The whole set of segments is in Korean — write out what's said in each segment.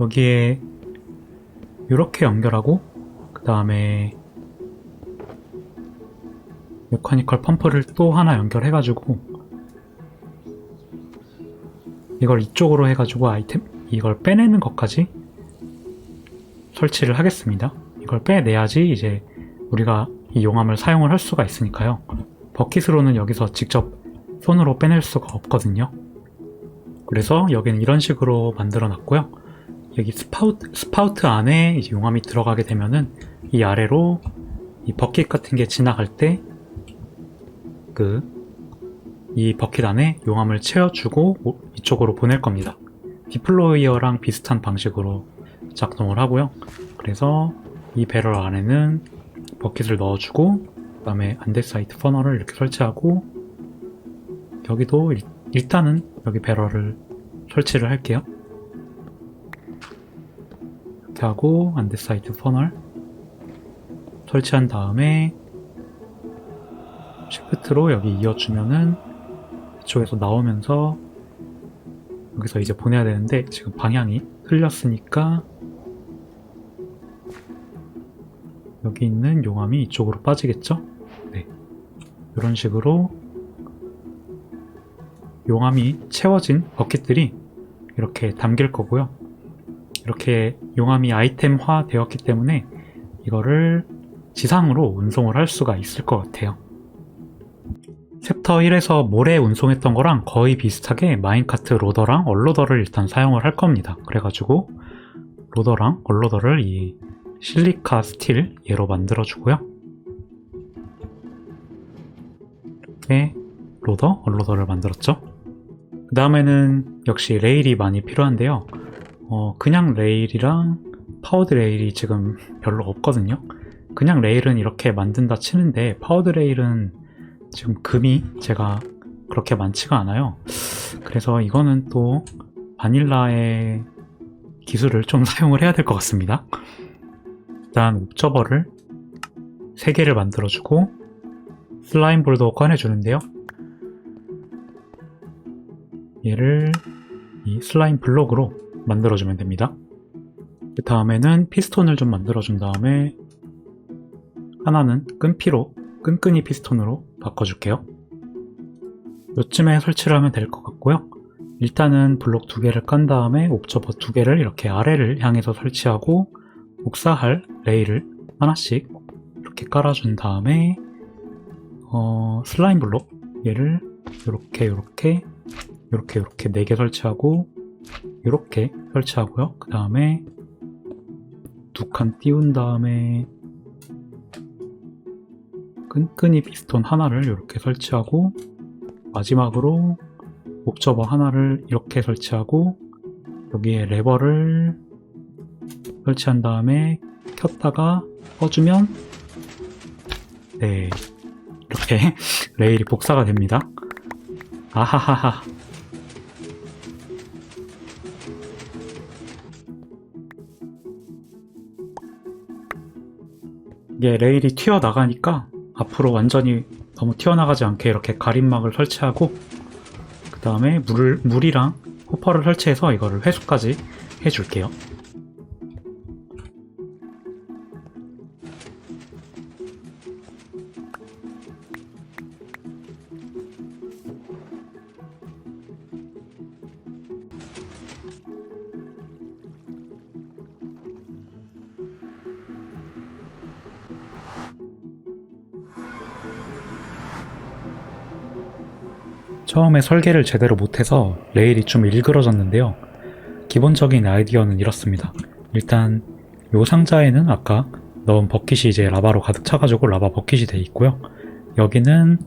여기에 이렇게 연결하고 그 다음에 메카니컬 펌프를 또 하나 연결해 가지고 이걸 이쪽으로 해 가지고 아이템 이걸 빼내는 것까지 설치를 하겠습니다. 이걸 빼내야지 이제 우리가 이 용암을 사용을 할 수가 있으니까요. 버킷으로는 여기서 직접 손으로 빼낼 수가 없거든요. 그래서 여기는 이런 식으로 만들어 놨고요. 여기 스파우트, 스파우트 안에 이제 용암이 들어가게 되면은 이 아래로 이 버킷 같은 게 지나갈 때 그 이 버킷 안에 용암을 채워주고 오- 이쪽으로 보낼 겁니다. 디플로이어랑 비슷한 방식으로 작동을 하고요. 그래서 이 배럴 안에는 버킷을 넣어주고 그 다음에 안데사이트 퍼널을 이렇게 설치하고 여기도 일, 일단은 여기 배럴을 설치를 할게요. 이렇게 하고 안데사이트 퍼널 설치한 다음에 시프트로 여기 이어주면은 이쪽에서 나오면서 여기서 이제 보내야 되는데 지금 방향이 틀렸으니까 여기 있는 용암이 이쪽으로 빠지겠죠? 네. 이런 식으로 용암이 채워진 버킷들이 이렇게 담길 거고요. 이렇게 용암이 아이템화 되었기 때문에 이거를 지상으로 운송을 할 수가 있을 것 같아요. 챕터 1에서 모래 운송했던 거랑 거의 비슷하게 마인카트 로더랑 얼로더를 일단 사용을 할 겁니다. 그래가지고 로더랑 얼로더를 이 실리카 스틸 얘로 만들어 주고요. 이렇게 로더, 얼로더를 만들었죠. 그 다음에는 역시 레일이 많이 필요한데요. 어, 그냥 레일이랑 파워드 레일이 지금 별로 없거든요. 그냥 레일은 이렇게 만든다 치는데 파워드 레일은 지금 금이 제가 그렇게 많지가 않아요. 그래서 이거는 또 바닐라의 기술을 좀 사용을 해야 될 것 같습니다. 일단 옵저버를 3개를 만들어주고 슬라임 볼도 꺼내주는데요. 얘를 이 슬라임 블록으로 만들어주면 됩니다. 그 다음에는 피스톤을 좀 만들어준 다음에 하나는 끈피로 끈끈이 피스톤으로 바꿔줄게요. 요쯤에 설치를 하면 될 것 같고요. 일단은 블록 두 개를 깐 다음에 옵저버 두 개를 이렇게 아래를 향해서 설치하고 복사할 레일을 하나씩 이렇게 깔아준 다음에 어, 슬라임 블록 얘를 이렇게 이렇게 이렇게 이렇게 네 개 설치하고 이렇게 설치하고요. 그 다음에 두 칸 띄운 다음에 끈끈이 피스톤 하나를 이렇게 설치하고 마지막으로 옵저버 하나를 이렇게 설치하고 여기에 레버를 설치한 다음에 켰다가 꺼주면 네 이렇게 레일이 복사가 됩니다 아하하하 이게 레일이 튀어나가니까 앞으로 완전히 너무 튀어나가지 않게 이렇게 가림막을 설치하고 그 다음에 물, 물이랑 호퍼를 설치해서 이거를 회수까지 해줄게요. 처음에 설계를 제대로 못해서 레일이 좀 일그러졌는데요. 기본적인 아이디어는 이렇습니다. 일단 요 상자에는 아까 넣은 버킷이 이제 라바로 가득 차가지고 라바 버킷이 돼 있고요. 여기는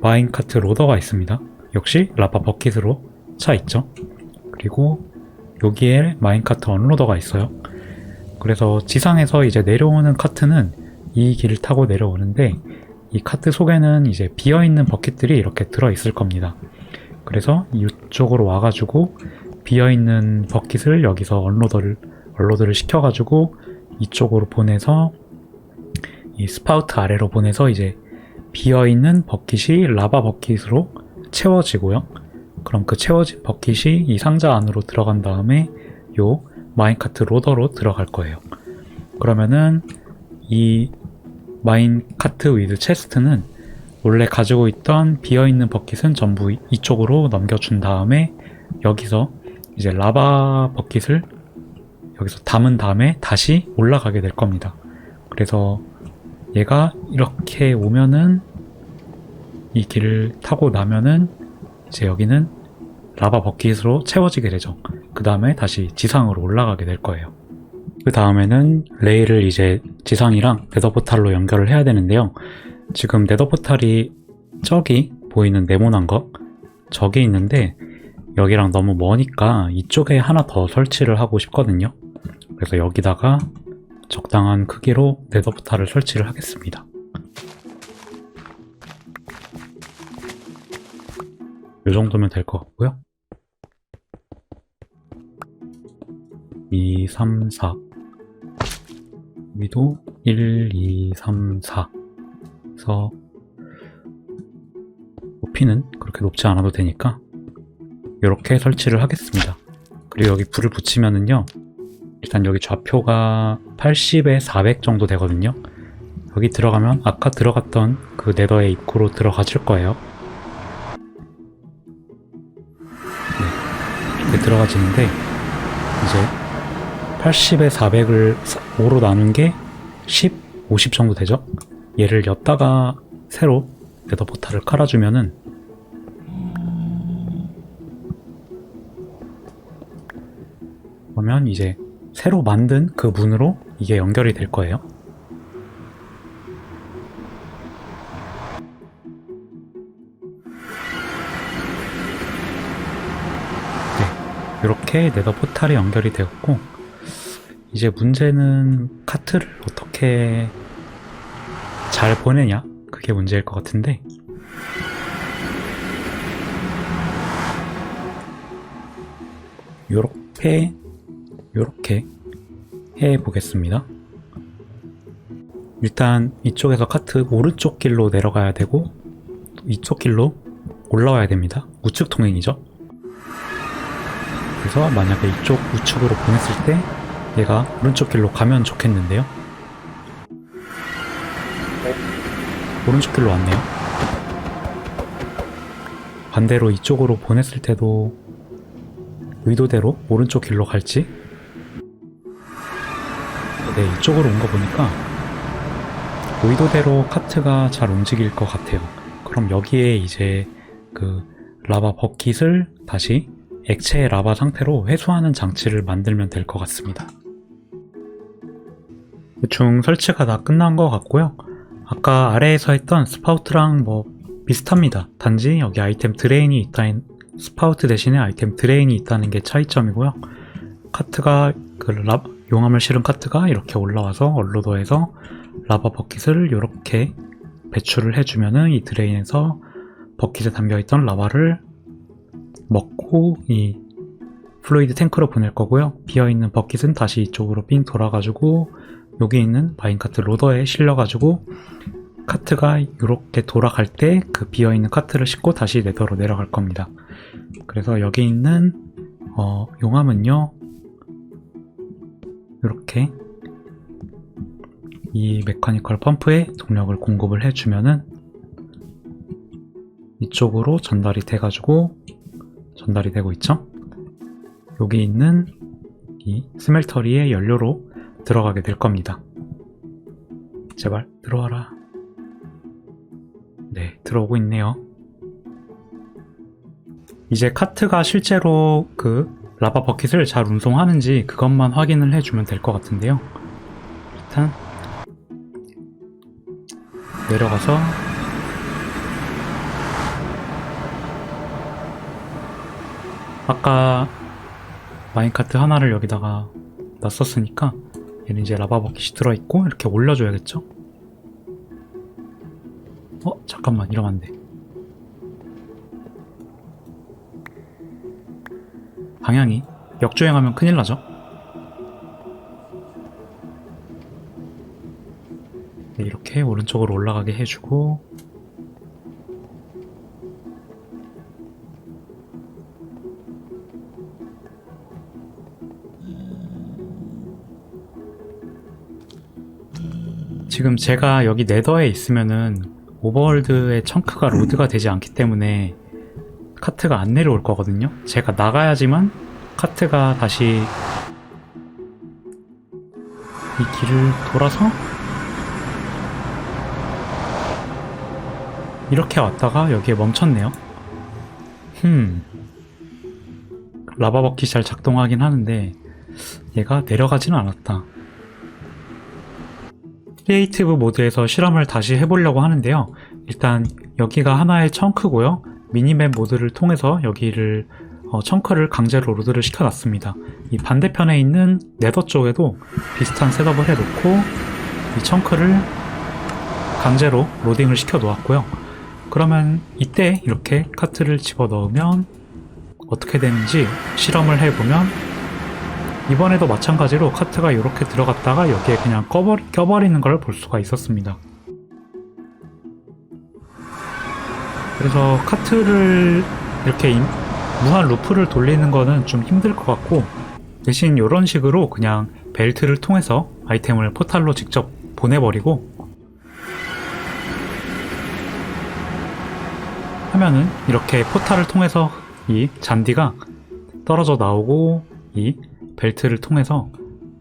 마인카트 로더가 있습니다. 역시 라바 버킷으로 차 있죠. 그리고 여기에 마인카트 언로더가 있어요. 그래서 지상에서 이제 내려오는 카트는 이 길을 타고 내려오는데 이 카트 속에는 이제 비어있는 버킷들이 이렇게 들어있을 겁니다. 그래서 이쪽으로 와가지고 비어있는 버킷을 여기서 언로더를, 언로드를 시켜가지고 이쪽으로 보내서 이 스파우트 아래로 보내서 이제 비어있는 버킷이 라바 버킷으로 채워지고요. 그럼 그 채워진 버킷이 이 상자 안으로 들어간 다음에 요 마인카트 로더로 들어갈 거예요. 그러면은 이 마인카트 위드 체스트는 원래 가지고 있던 비어있는 버킷은 전부 이- 이쪽으로 넘겨준 다음에 여기서 이제 라바 버킷을 여기서 담은 다음에 다시 올라가게 될 겁니다. 그래서 얘가 이렇게 오면은 이 길을 타고 나면은 이제 여기는 라바 버킷으로 채워지게 되죠. 그 다음에 다시 지상으로 올라가게 될 거예요. 그 다음에는 레일을 이제 지상이랑 네더 포탈로 연결을 해야 되는데요. 지금 네더 포탈이 저기 보이는 네모난 거 저기 있는데 여기랑 너무 머니까 이쪽에 하나 더 설치를 하고 싶거든요. 그래서 여기다가 적당한 크기로 네더 포탈을 설치를 하겠습니다. 이 정도면 될 것 같고요. 2, 3, 4 여기도 1, 2, 3, 4 그래서 높이는 그렇게 높지 않아도 되니까 이렇게 설치를 하겠습니다. 그리고 여기 불을 붙이면은요 일단 여기 좌표가 80에 400 정도 되거든요. 여기 들어가면 아까 들어갔던 그 네더의 입구로 들어가질 거예요. 네, 이렇게 들어가지는데 이제 80에 400을 5로 나눈 게 10, 50 정도 되죠? 얘를 엿다가 새로 네더 포탈을 깔아주면은 그러면 이제 새로 만든 그 문으로 이게 연결이 될 거예요. 네, 이렇게 네더 포탈이 연결이 되었고 이제 문제는 카트를 어떻게 잘 보내냐? 그게 문제일 것 같은데. 요렇게 요렇게 해 보겠습니다. 일단 이쪽에서 카트 오른쪽 길로 내려가야 되고 이쪽 길로 올라와야 됩니다. 우측 통행이죠. 그래서 만약에 이쪽 우측으로 보냈을 때 얘가 오른쪽 길로 가면 좋겠는데요. 오른쪽 길로 왔네요. 반대로 이쪽으로 보냈을 때도 의도대로 오른쪽 길로 갈지? 네, 이쪽으로 온 거 보니까 의도대로 카트가 잘 움직일 것 같아요. 그럼 여기에 이제 그 라바 버킷을 다시 액체 라바 상태로 회수하는 장치를 만들면 될 것 같습니다. 대충 설치가 다 끝난 것 같고요. 아까 아래에서 했던 스파우트랑 뭐 비슷합니다. 단지 여기 아이템 드레인이 있다는 스파우트 대신에 아이템 드레인이 있다는 게 차이점이고요. 카트가 그 라, 용암을 실은 카트가 이렇게 올라와서 얼로더에서 라바 버킷을 이렇게 배출을 해주면은 이 드레인에서 버킷에 담겨있던 라바를 먹고 이 플루이드 탱크로 보낼 거고요. 비어있는 버킷은 다시 이쪽으로 삥 돌아가지고 여기 있는 마인카트 로더에 실려가지고 카트가 이렇게 돌아갈 때 그 비어있는 카트를 싣고 다시 네더로 내려갈 겁니다. 그래서 여기 있는 어, 용암은요 이렇게 이 메카니컬 펌프에 동력을 공급을 해주면은 이쪽으로 전달이 돼가지고 전달이 되고 있죠. 여기 있는 이 스멜터리의 연료로 들어가게 될 겁니다. 제발 들어와라. 네, 들어오고 있네요. 이제 카트가 실제로 그 라바 버킷을 잘 운송하는지 그것만 확인을 해주면 될 것 같은데요. 일단 내려가서 아까 마인카트 하나를 여기다가 놨었으니까 얘는 이제 라바 버킷이 들어있고 이렇게 올려줘야겠죠? 어? 잠깐만 이러면 안돼 방향이 역주행하면 큰일 나죠? 네, 이렇게 오른쪽으로 올라가게 해주고 지금 제가 여기 네더에 있으면은 오버월드의 청크가 로드가 되지 않기 때문에 카트가 안 내려올 거거든요. 제가 나가야지만 카트가 다시 이 길을 돌아서 이렇게 왔다가 여기에 멈췄네요. 흠. 라바 버킷이 잘 작동하긴 하는데 얘가 내려가지는 않았다. 크리에이티브 모드에서 실험을 다시 해보려고 하는데요. 일단 여기가 하나의 청크고요. 미니맵 모드를 통해서 여기를 어, 청크를 강제로 로드를 시켜놨습니다. 이 반대편에 있는 네더 쪽에도 비슷한 셋업을 해놓고 이 청크를 강제로 로딩을 시켜 놓았고요. 그러면 이때 이렇게 카트를 집어 넣으면 어떻게 되는지 실험을 해보면 이번에도 마찬가지로 카트가 이렇게 들어갔다가 여기에 그냥 꺼버리, 껴버리는 걸 볼 수가 있었습니다. 그래서 카트를 이렇게 임- 무한 루프를 돌리는 거는 좀 힘들 것 같고 대신 이런 식으로 그냥 벨트를 통해서 아이템을 포탈로 직접 보내버리고 하면은 이렇게 포탈을 통해서 이 잔디가 떨어져 나오고 이 벨트를 통해서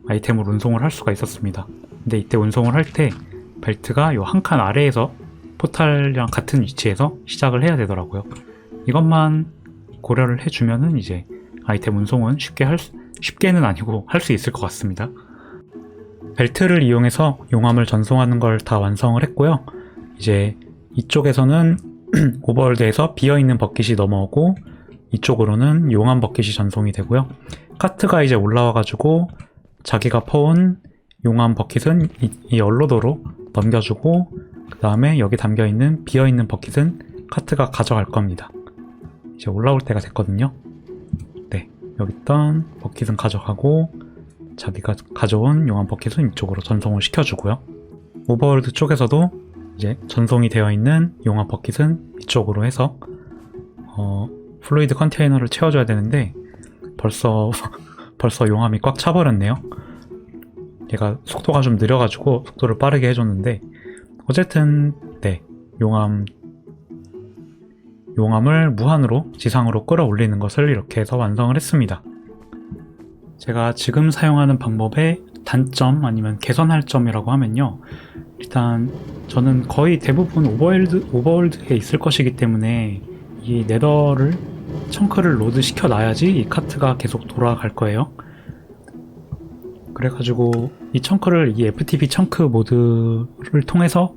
아이템을 운송을 할 수가 있었습니다. 근데 이때 운송을 할 때 벨트가 요한칸 아래에서 포탈이랑 같은 위치에서 시작을 해야 되더라고요. 이것만 고려를 해주면은 이제 아이템 운송은 쉽게 할 수, 쉽게는 아니고 할 수 있을 것 같습니다. 벨트를 이용해서 용암을 전송하는 걸 다 완성을 했고요. 이제 이쪽에서는 오버월드에서 비어있는 버킷이 넘어오고 이쪽으로는 용암 버킷이 전송이 되고요. 카트가 이제 올라와가지고 자기가 퍼온 용암 버킷은 이, 이 연로도로 넘겨주고 그 다음에 여기 담겨있는 비어있는 버킷은 카트가 가져갈 겁니다. 이제 올라올 때가 됐거든요. 네, 여기 있던 버킷은 가져가고 자기가 가져온 용암 버킷은 이쪽으로 전송을 시켜주고요. 오버월드 쪽에서도 이제 전송이 되어 있는 용암 버킷은 이쪽으로 해서 어, 플루이드 컨테이너를 채워줘야 되는데 벌써 벌써 용암이 꽉 차버렸네요. 얘가 속도가 좀 느려가지고 속도를 빠르게 해줬는데 어쨌든 네 용암 용암을 무한으로 지상으로 끌어올리는 것을 이렇게 해서 완성을 했습니다. 제가 지금 사용하는 방법의 단점 아니면 개선할 점이라고 하면요. 일단 저는 거의 대부분 오버월드, 오버월드에 있을 것이기 때문에 이 네더를 청크를 로드 시켜 놔야지 이 카트가 계속 돌아갈 거예요. 그래가지고 이 청크를 이 FTP 청크 모드를 통해서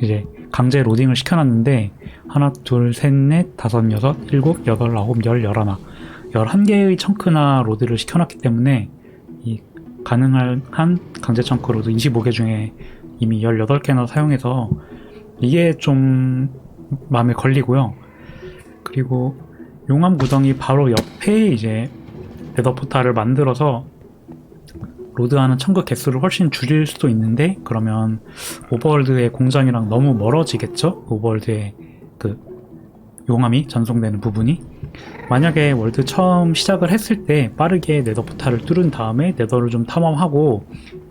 이제 강제 로딩을 시켜놨는데 하나, 둘, 셋, 넷, 다섯, 여섯, 일곱, 여덟, 아홉, 열, 열하나 11개의 청크나 로드를 시켜놨기 때문에 이 가능한 한 강제 청크 로드 25개 중에 이미 18개나 사용해서 이게 좀 마음에 걸리고요. 그리고 용암 구덩이 바로 옆에 이제 네더 포탈을 만들어서 로드하는 청구 개수를 훨씬 줄일 수도 있는데 그러면 오버월드의 공장이랑 너무 멀어지겠죠? 오버월드의 그 용암이 전송되는 부분이 만약에 월드 처음 시작을 했을 때 빠르게 네더 포탈을 뚫은 다음에 네더를 좀 탐험하고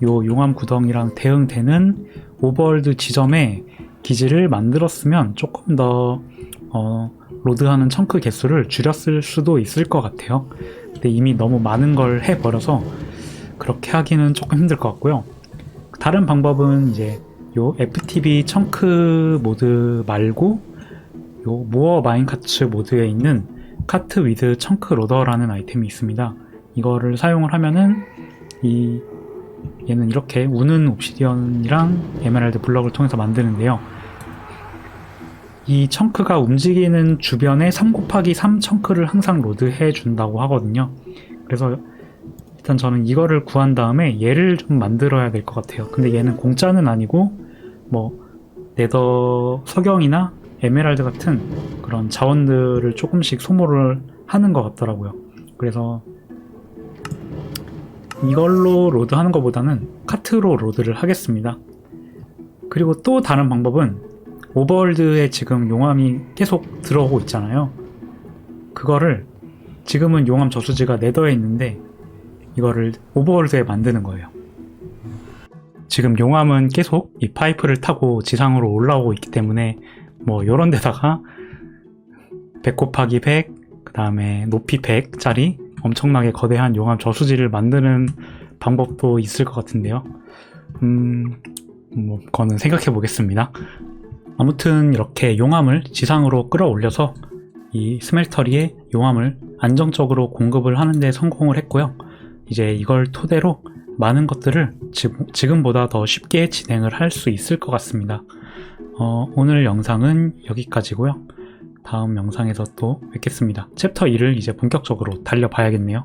요 용암 구덩이랑 대응되는 오버월드 지점에 기지를 만들었으면 조금 더 어, 로드하는 청크 개수를 줄였을 수도 있을 것 같아요. 근데 이미 너무 많은 걸 해버려서 그렇게 하기는 조금 힘들 것 같고요. 다른 방법은 이제 요 FTB 청크 모드 말고 요 모어 마인카츠 모드에 있는 카트 위드 청크 로더라는 아이템이 있습니다. 이거를 사용을 하면은 이 얘는 이렇게 우는 옵시디언이랑 에메랄드 블럭을 통해서 만드는데요. 이 청크가 움직이는 주변에 3 곱하기 3 청크를 항상 로드해 준다고 하거든요. 그래서 일단 저는 이거를 구한 다음에 얘를 좀 만들어야 될 것 같아요. 근데 얘는 공짜는 아니고 뭐 네더 석영이나 에메랄드 같은 그런 자원들을 조금씩 소모를 하는 것 같더라고요. 그래서 이걸로 로드하는 것보다는 카트로 로드를 하겠습니다. 그리고 또 다른 방법은 오버월드에 지금 용암이 계속 들어오고 있잖아요. 그거를 지금은 용암 저수지가 네더에 있는데 이거를 오버월드에 만드는 거예요. 지금 용암은 계속 이 파이프를 타고 지상으로 올라오고 있기 때문에 뭐 요런 데다가 100 곱하기 100, 그 다음에 높이 100짜리 엄청나게 거대한 용암 저수지를 만드는 방법도 있을 것 같은데요. 음, 뭐, 그거는 생각해 보겠습니다. 아무튼 이렇게 용암을 지상으로 끌어올려서 이 스멜터리에 용암을 안정적으로 공급을 하는데 성공을 했고요. 이제 이걸 토대로 많은 것들을 지, 지금보다 더 쉽게 진행을 할 수 있을 것 같습니다. 어, 오늘 영상은 여기까지고요. 다음 영상에서 또 뵙겠습니다. 챕터 2를 이제 본격적으로 달려봐야겠네요.